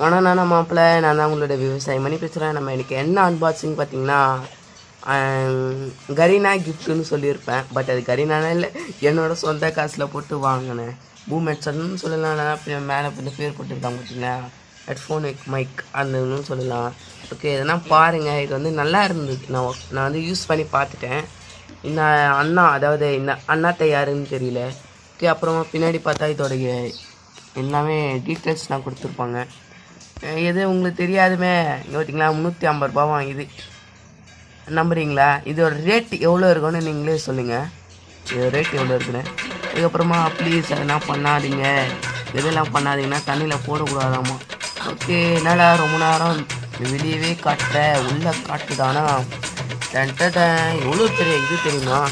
ஆனால் நான் மாப்பிள்ள நான் தான் உங்களோட விவசாயம் பண்ணி பேசுகிறேன் நம்ம எனக்கு என்ன அன்பாக்சிங் பார்த்தீங்கன்னா கரீனா கிஃப்ட்டுன்னு சொல்லியிருப்பேன். பட் அது கரீனானே இல்லை என்னோட சொந்த காசில் போட்டு வாங்கினேன். பூம் சொல்லலாம். சொல்லலாம் மேலே கொஞ்சம் பேர் போட்டுருக்காங்க பார்த்தீங்களா? ஹெட்ஃபோன் மைக் அந்தன்னு சொல்லலாம். ஓகே எதனா பாருங்கள் இது வந்து நல்லா இருந்தது. நான் ஒ- நான் வந்து யூஸ் பண்ணி பார்த்துட்டேன். இந்த அண்ணா அதாவது இந்த அண்ணாத்தை யாருன்னு தெரியல. ஓகே அப்புறமா பின்னாடி பார்த்தா இதோடைய எல்லாமே டீட்டெயில்ஸ்லாம் கொடுத்துருப்பாங்க. எது உங்களுக்கு தெரியாதுமே? இங்கே பார்த்தீங்களா முந்நூற்றி ஐம்பது ரூபா வாங்குது. நம்புறீங்களா? இதோட ரேட் எவ்வளோ இருக்கும்னு நீங்களே சொல்லுங்கள் இதோட ரேட் எவ்வளோ இருக்குன்னு. அதுக்கப்புறமா ப்ளீஸ் அதெல்லாம் பண்ணாதீங்க. இதெல்லாம் பண்ணாதீங்கன்னா தண்ணியில் போடக்கூடாதாம்மா. ஓகே என்னடா ரொம்ப நேரம் வெளியவே காட்டுற? உள்ளே காட்டுதானா? டன்டட எவ்வளோ பெரிய இது தெரியுமா?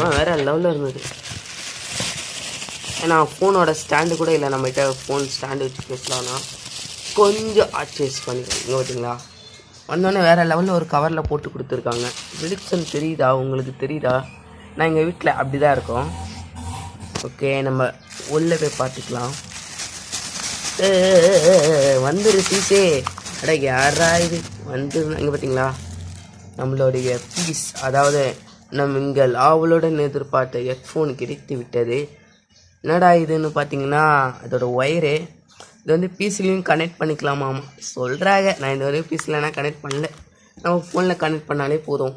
ஆ வேறு லெவலில் இருந்தது. ஏன்னா ஃபோனோட ஸ்டாண்டு கூட இல்லை. நம்மகிட்ட ஃபோன் ஸ்டாண்டு வச்சு பேசலாம்னா. கொஞ்சம் அட்ஜஸ்ட் பண்ணிக்கோங்க இங்கே பார்த்தீங்களா வந்தோடனே வேறு லெவலில் ஒரு கவரில் போட்டு கொடுத்துருக்காங்க. வெளிச்சம் தெரியுதா? உங்களுக்கு தெரியுதா? நான் எங்கள் வீட்டில் அப்படி தான் இருக்கோம். ஓகே நம்ம உள்ளே போய் பார்த்துக்கலாம். வந்துரு சீசே அட யாரா இது? வந்து இங்கே பார்த்தீங்களா நம்மளுடைய பீஸ் அதாவது நம் எங்கள் ஆவலுடன் எதிர்பார்த்த ஹெட்ஃபோன் கிடைத்து விட்டது. என்னடா இதுன்னு பார்த்தீங்கன்னா அதோடய ஒயரு இது வந்து பீஸ்லேயும் கனெக்ட் பண்ணிக்கலாமாம் சொல்கிறாங்க நான் இந்த வரையும் பீஸ்லனா கனெக்ட் பண்ணல. நம்ம ஃபோனில் கனெக்ட் பண்ணாலே போதும்.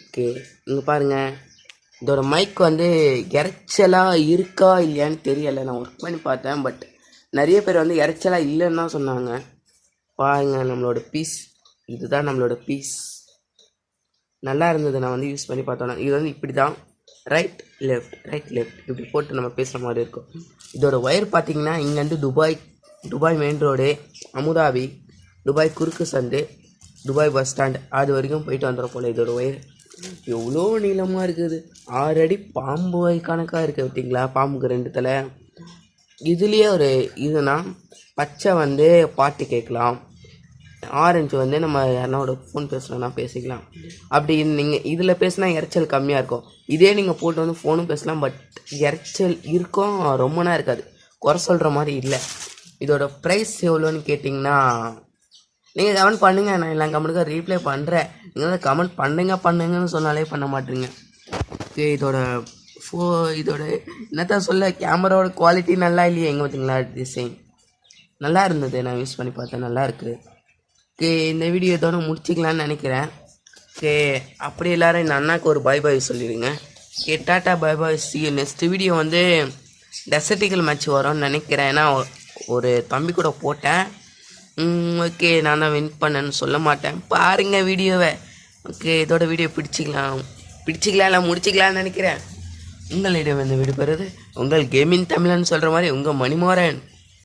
ஓகே இங்கே பாருங்கள் இதோட மைக் வந்து இறைச்சலாக இருக்கா இல்லையான்னு தெரியலை. நான் ஒர்க் பண்ணி பார்த்தேன் பட் நிறைய பேர் வந்து இறைச்சலாக இல்லைன்னு தான் சொன்னாங்க. பாருங்கள் நம்மளோட பீஸ் இதுதான் நம்மளோட பீஸ் நல்லா இருந்தது. நான் வந்து யூஸ் பண்ணி பார்த்தோன்னா. இது வந்து இப்படி தான் ரைட் லெஃப்ட் ரைட் லெஃப்ட் இப்படி போட்டு நம்ம பேசுகிற மாதிரி இருக்கும். இதோட ஒயர் பார்த்தீங்கன்னா இங்கேருந்து Dubai Dubai main road Abu Dhabi Dubai குறுக்கு சந்து துபாய் பஸ் ஸ்டாண்ட் அது வரைக்கும் போயிட்டு வந்துடும் போல் இதோட ஒயர் எவ்வளோ நீளமாக இருக்குது. ஆறு அடி பாம்பு வாய் கணக்காக இருக்குது பார்த்தீங்களா? பாம்புக்கு ரெண்டு தலை. இதுலேயே ஒரு இதுனா பச்சை வந்து பாட்டு கேட்கலாம். ஆரஞ்சு வந்து நம்ம யாருனாவோட ஃபோன் பேசுகிறோன்னா பேசிக்கலாம். அப்படி நீங்கள் இதில் பேசினா இறைச்சல் கம்மியாக இருக்கும். இதே நீங்கள் போட்டு வந்து ஃபோனும் பேசலாம் பட் இறைச்சல் இருக்கும் ரொம்ப நேரம் இருக்காது. குறை சொல்கிற மாதிரி இல்லை. இதோட ப்ரைஸ் எவ்வளோன்னு கேட்டிங்கன்னா நீங்கள் கமெண்ட் பண்ணுங்கள் நான் எல்லா கமெண்ட்டுக்கும் ரீப்ளை பண்ணுறேன் நீங்கள் வந்து கமெண்ட் பண்ணுங்க பண்ணுங்கன்னு சொன்னாலே பண்ண மாட்டீங்க. ஓகே இதோட ஃபோ இதோட என்னத்தான் சொல்ல கேமராவோட குவாலிட்டி நல்லா இல்லையே எங்கே பார்த்தீங்களா டிசைன் நல்லா இருந்தது. நான் யூஸ் பண்ணி பார்த்தேன். நல்லா இருக்குது. ஓகே இந்த வீடியோ இதோட முடிச்சிக்கலான்னு நினைக்கிறேன். ஓகே அப்படி எல்லோரும் இந்த அண்ணாக்கு ஒரு பாய் பாய் சொல்லிடுங்க. Okay tata bye bye see next video வந்து டெசர்டிக்கல் மேட்ச் வரும்னு நினைக்கிறேன். ஏன்னா ஒரு தம்பி கூட போட்டேன். ஓகே நான் தான் வின் பண்ணேன்னு சொல்ல மாட்டேன். பாருங்க வீடியோவை. ஓகே இதோட வீடியோ பிடிச்சிக்கலாம். பிடிச்சிக்கலாம் இல்லை முடிச்சிக்கலாம்னு நினைக்கிறேன். உங்களிடம் வந்து விடுபடுறது. உங்கள் கேமிங் தமிழன் சொல்கிற மாதிரி உங்கள் மணிமாறன்